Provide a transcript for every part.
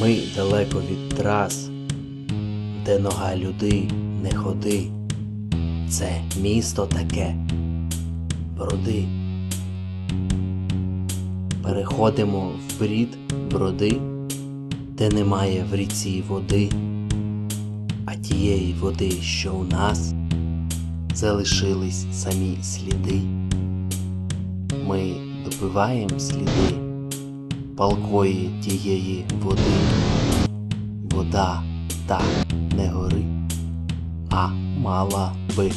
Ми далеко від трас, де нога людей не ходи. Це місто таке, броди. Переходимо в брід броди, де немає в ріці води, а тієї води, що у нас, залишились самі сліди. Ми допиваємо сліди палкої тієї води. Вода та не гори, а мала би.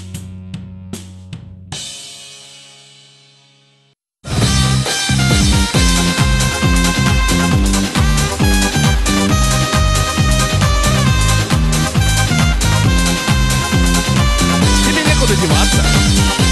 Тебе некуда деваться.